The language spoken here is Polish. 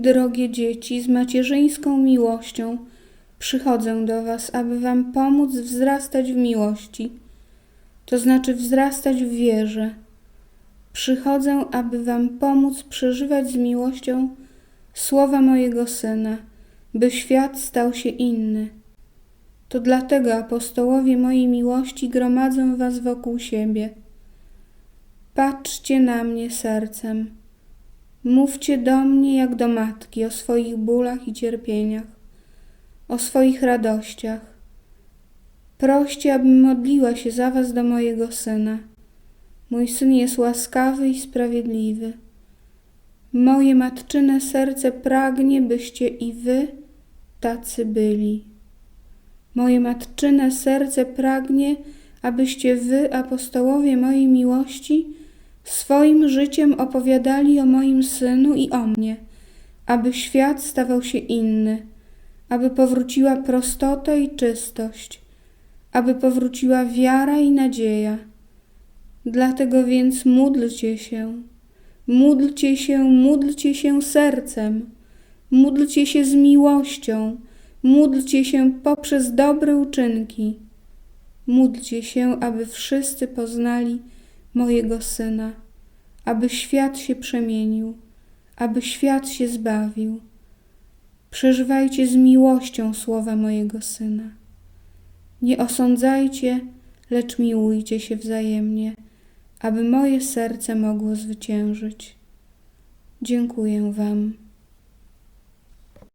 Drogie dzieci, z macierzyńską miłością przychodzę do Was, aby Wam pomóc wzrastać w miłości, to znaczy wzrastać w wierze. Przychodzę, aby Wam pomóc przeżywać z miłością słowa mojego Syna, by świat stał się inny. To dlatego apostołowie mojej miłości gromadzą Was wokół siebie. Patrzcie na mnie sercem. Mówcie do mnie jak do matki o swoich bólach i cierpieniach, o swoich radościach. Proście, abym modliła się za Was do mojego syna. Mój syn jest łaskawy i sprawiedliwy. Moje matczyne serce pragnie, byście i Wy tacy byli. Moje matczyne serce pragnie, abyście Wy, apostołowie mojej miłości, swoim życiem opowiadali o moim synu i o mnie, aby świat stawał się inny, aby powróciła prostota i czystość, aby powróciła wiara i nadzieja. Dlatego więc módlcie się, módlcie się, módlcie się sercem, módlcie się z miłością, módlcie się poprzez dobre uczynki. Módlcie się, aby wszyscy poznali mojego Syna, aby świat się przemienił, aby świat się zbawił. Przeżywajcie z miłością słowa mojego Syna. Nie osądzajcie, lecz miłujcie się wzajemnie, aby moje serce mogło zwyciężyć. Dziękuję Wam.